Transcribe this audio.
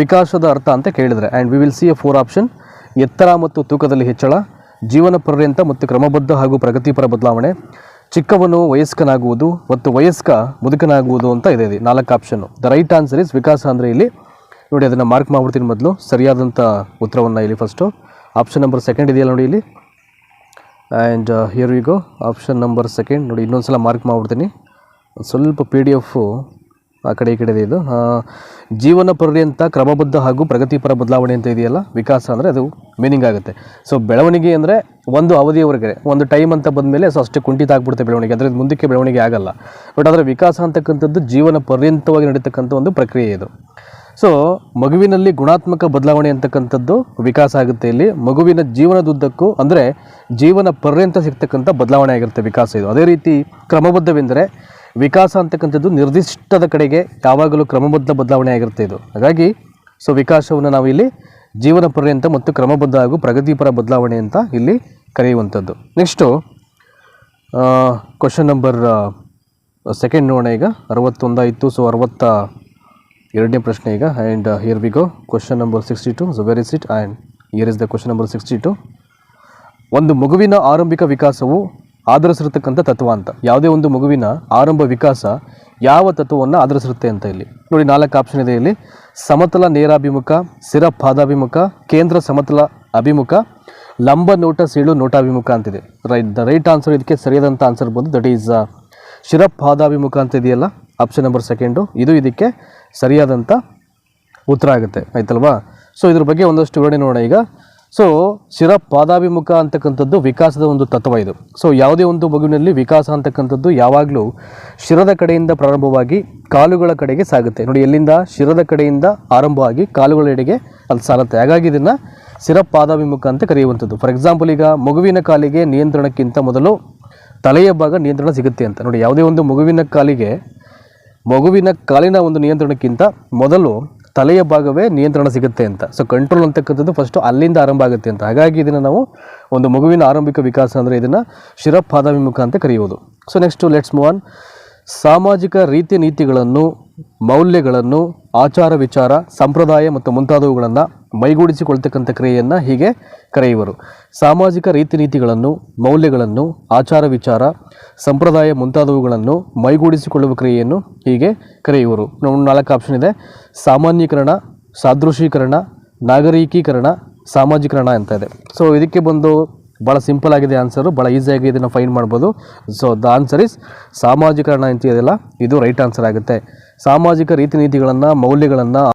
ವಿಕಾಸದ ಅರ್ಥ ಅಂತ ಕೇಳಿದರೆ and we will see a four option ಎತ್ತರ ಮತ್ತು ತೂಕದಲ್ಲಿ ಹೆಚ್ಚಳ, ಜೀವನ ಪರ್ಯಂತ ಮತ್ತು ಕ್ರಮಬದ್ಧ ಹಾಗೂ ಪ್ರಗತಿಪರ ಬದಲಾವಣೆ, ಚಿಕ್ಕವನು ವಯಸ್ಕನಾಗುವುದು ಮತ್ತು ವಯಸ್ಕ ಮುದುಕನಾಗುವುದು ಅಂತ ಇದೆ ಇದೆ ನಾಲ್ಕು ಆಪ್ಷನ್ನು ದ ರೈಟ್ ಆನ್ಸರ್ ಇಸ್ ವಿಕಾಸ ಅಂದರೆ ಇಲ್ಲಿ, ನೋಡಿ ಅದನ್ನು ಮಾರ್ಕ್ ಮಾಡ್ಬಿಡ್ತೀನಿ ಮೊದಲು ಸರಿಯಾದಂಥ ಉತ್ತರವನ್ನು ಇಲ್ಲಿ ಫಸ್ಟು ಆಪ್ಷನ್ ನಂಬರ್ ಸೆಕೆಂಡ್ ಇದೆಯಲ್ಲ ನೋಡಿ ಇಲ್ಲಿ. And here we go option number second ನೋಡಿ ಇನ್ನೊಂದು ಸಲ ಮಾರ್ಕ್ ಮಾಡ್ಬಿಡ್ತೀನಿ ಸ್ವಲ್ಪ ಪಿ ಡಿ ಎಫು ಆ ಕಡೆ ಈ ಕಡೆ ಇದೆ ಜೀವನ ಪರ್ಯಂತ ಕ್ರಮಬದ್ಧ ಹಾಗೂ ಪ್ರಗತಿಪರ ಬದಲಾವಣೆ ಅಂತ ಇದೆಯಲ್ಲ, ವಿಕಾಸ ಅಂದರೆ ಅದು ಮೀನಿಂಗ್ ಆಗುತ್ತೆ. ಸೊ ಬೆಳವಣಿಗೆ ಅಂದರೆ ಒಂದು ಅವಧಿಯವರೆಗೆ, ಒಂದು ಟೈಮ್ ಅಂತ ಬಂದಮೇಲೆ ಸೊ ಅಷ್ಟೇ ಕುಂಠಿತ ಆಗ್ಬಿಡುತ್ತೆ ಬೆಳವಣಿಗೆ. ಅಂದರೆ ಮುಂದಕ್ಕೆ ಬೆಳವಣಿಗೆ ಆಗಲ್ಲ. ಬಟ್ ಅದರ ವಿಕಾಸ ಅಂತಕ್ಕಂಥದ್ದು ಜೀವನ ಪರ್ಯಂತವಾಗಿ ನಡೀತಕ್ಕಂಥ ಒಂದು ಪ್ರಕ್ರಿಯೆ ಇದು. ಸೊ ಮಗುವಿನಲ್ಲಿ ಗುಣಾತ್ಮಕ ಬದಲಾವಣೆ ಅಂತಕ್ಕಂಥದ್ದು ವಿಕಾಸ ಆಗುತ್ತೆ ಇಲ್ಲಿ. ಮಗುವಿನ ಜೀವನದುದ್ದಕ್ಕೂ ಅಂದರೆ ಜೀವನ ಪರ್ಯಂತ ಸಿಗ್ತಕ್ಕಂಥ ಬದಲಾವಣೆ ಆಗಿರುತ್ತೆ ವಿಕಾಸ ಇದು. ಅದೇ ರೀತಿ ಕ್ರಮಬದ್ಧವೆಂದರೆ ವಿಕಾಸ ಅಂತಕ್ಕಂಥದ್ದು ನಿರ್ದಿಷ್ಟದ ಕಡೆಗೆ ಯಾವಾಗಲೂ ಕ್ರಮಬದ್ಧ ಬದಲಾವಣೆ ಆಗಿರುತ್ತೆ ಇದು. ಹಾಗಾಗಿ ಸೊ ವಿಕಾಸವನ್ನು ನಾವು ಇಲ್ಲಿ ಜೀವನ ಪರ್ಯಂತ ಮತ್ತು ಕ್ರಮಬದ್ಧ ಹಾಗೂ ಪ್ರಗತಿಪರ ಬದಲಾವಣೆ ಅಂತ ಇಲ್ಲಿ ಕರೆಯುವಂಥದ್ದು. ನೆಕ್ಸ್ಟು ಕ್ವಶನ್ ನಂಬರ್ ಸೆಕೆಂಡ್ ನೋಡೋಣ ಈಗ. ಅರವತ್ತೊಂದಾಯಿತು ಸೊ ಅರವತ್ತ ಎರಡನೇ ಪ್ರಶ್ನೆ ಈಗ. And here we go question number sixty two so where is it and here is the question number sixty two ಒಂದು ಮಗುವಿನ ಆರಂಭಿಕ ವಿಕಾಸವು ಆಧರಿಸಿರತಕ್ಕಂಥ ತತ್ವ ಅಂತ. ಯಾವುದೇ ಒಂದು ಮಗುವಿನ ಆರಂಭ ವಿಕಾಸ ಯಾವ ತತ್ವವನ್ನು ಆಧರಿಸಿರುತ್ತೆ ಅಂತ ಇಲ್ಲಿ. ನೋಡಿ, ನಾಲ್ಕು ಆಪ್ಷನ್ ಇದೆ ಇಲ್ಲಿ. ಸಮತಲ ನೇರಾಭಿಮುಖ, ಸ್ಥಿರ ಪಾದಾಭಿಮುಖ, ಕೇಂದ್ರ ಸಮತಲ ಅಭಿಮುಖ, ಲಂಬ ನೋಟ, ಸೀಳು ನೋಟಾಭಿಮುಖ ಅಂತಿದೆ. ರೈಟ್ ದ ರೈಟ್ ಆನ್ಸರ್ ಇದಕ್ಕೆ ಸರಿಯಾದಂಥ ಆನ್ಸರ್ ಬಂದು ದಟ್ ಈಸ್ ಶಿರ ಪಾದಾಭಿಮುಖ ಅಂತ ಇದೆಯಲ್ಲ? ಆಪ್ಷನ್ ನಂಬರ್ ಸೆಕೆಂಡು ಇದು ಇದಕ್ಕೆ ಸರಿಯಾದಂಥ ಉತ್ತರ ಆಗುತ್ತೆ. ಆಯ್ತಲ್ವಾ? ಸೊ ಇದ್ರ ಬಗ್ಗೆ ಒಂದಷ್ಟು ವಿವರಣೆ ನೋಡೋಣ ಈಗ. ಸೊ ಶಿರ ಪಾದಾಭಿಮುಖ ಅಂತಕ್ಕಂಥದ್ದು ವಿಕಾಸದ ಒಂದು ತತ್ವ ಇದು. ಸೊ ಯಾವುದೇ ಒಂದು ಮಗುವಿನಲ್ಲಿ ವಿಕಾಸ ಅಂತಕ್ಕಂಥದ್ದು ಯಾವಾಗಲೂ ಶಿರದ ಕಡೆಯಿಂದ ಪ್ರಾರಂಭವಾಗಿ ಕಾಲುಗಳ ಕಡೆಗೆ ಸಾಗುತ್ತೆ. ನೋಡಿ, ಎಲ್ಲಿಂದ? ಶಿರದ ಕಡೆಯಿಂದ ಆರಂಭವಾಗಿ ಕಾಲುಗಳ ಎಡೆಗೆ ಅದು ಸಾಗುತ್ತೆ ಹಾಗಾಗಿ ಇದನ್ನು ಶಿರ ಪಾದಾಭಿಮುಖ ಅಂತ ಕರೆಯುವಂಥದ್ದು. ಫಾರ್ ಎಕ್ಸಾಂಪಲ್ ಈಗ ಮಗುವಿನ ಕಾಲಿಗೆ ನಿಯಂತ್ರಣಕ್ಕಿಂತ ಮೊದಲು ತಲೆಯ ಭಾಗ ನಿಯಂತ್ರಣ ಸಿಗುತ್ತೆ ಅಂತ. ನೋಡಿ, ಯಾವುದೇ ಒಂದು ಮಗುವಿನ ಕಾಲಿಗೆ ಮಗುವಿನ ಕಾಲಿನ ಒಂದು ನಿಯಂತ್ರಣಕ್ಕಿಂತ ಮೊದಲು ತಲೆಯ ಭಾಗವೇ ನಿಯಂತ್ರಣ ಸಿಗುತ್ತೆ ಅಂತ. ಸೊ ಕಂಟ್ರೋಲ್ ಅಂತಕ್ಕಂಥದ್ದು ಫಸ್ಟು ಅಲ್ಲಿಂದ ಆರಂಭ ಆಗುತ್ತೆ ಅಂತ. ಹಾಗಾಗಿ ಇದನ್ನು ನಾವು ಒಂದು ಮಗುವಿನ ಆರಂಭಿಕ ವಿಕಾಸ ಅಂದರೆ ಇದನ್ನು ಶಿರಪಾದಾಭಿಮುಖ ಅಂತ ಕರೆಯುವುದು. So next let's move on ಸಾಮಾಜಿಕ ರೀತಿ ನೀತಿಗಳನ್ನು, ಮೌಲ್ಯಗಳನ್ನು, ಆಚಾರ ವಿಚಾರ, ಸಂಪ್ರದಾಯ ಮತ್ತು ಮುಂತಾದವುಗಳನ್ನು ಮೈಗೂಡಿಸಿಕೊಳ್ತಕ್ಕಂಥ ಕ್ರಿಯೆಯನ್ನು ಹೀಗೆ ಕರೆಯುವರು. ಸಾಮಾಜಿಕ ರೀತಿ ನೀತಿಗಳನ್ನು, ಮೌಲ್ಯಗಳನ್ನು, ಆಚಾರ ವಿಚಾರ, ಸಂಪ್ರದಾಯ ಮುಂತಾದವುಗಳನ್ನು ಮೈಗೂಡಿಸಿಕೊಳ್ಳುವ ಕ್ರಿಯೆಯನ್ನು ಹೀಗೆ ಕರೆಯುವರು. ನಾಲ್ಕು ಆಪ್ಷನ್ ಇದೆ. ಸಾಮಾನ್ಯೀಕರಣ ಸಾದೃಶೀಕರಣ ನಾಗರಿಕೀಕರಣ, ಸಾಮಾಜಿಕರಣ ಅಂತ ಇದೆ. ಸೊ ಇದಕ್ಕೆ ಬಂದು ಭಾಳ ಸಿಂಪಲ್ ಆಗಿದೆ ಆನ್ಸರು ಭಾಳ ಈಸಿಯಾಗಿ ಇದನ್ನು ಫೈನ್ ಮಾಡ್ಬೋದು. ಸೊ ದ ಆನ್ಸರ್ ಇಸ್ ಸಾಮಾಜಿಕರಣ ಅಂತ ಇದೆಲ್ಲ ಇದು ರೈಟ್ ಆನ್ಸರ್ ಆಗುತ್ತೆ. ಸಾಮಾಜಿಕ ರೀತಿ ನೀತಿಗಳನ್ನು, ಮೌಲ್ಯಗಳನ್ನು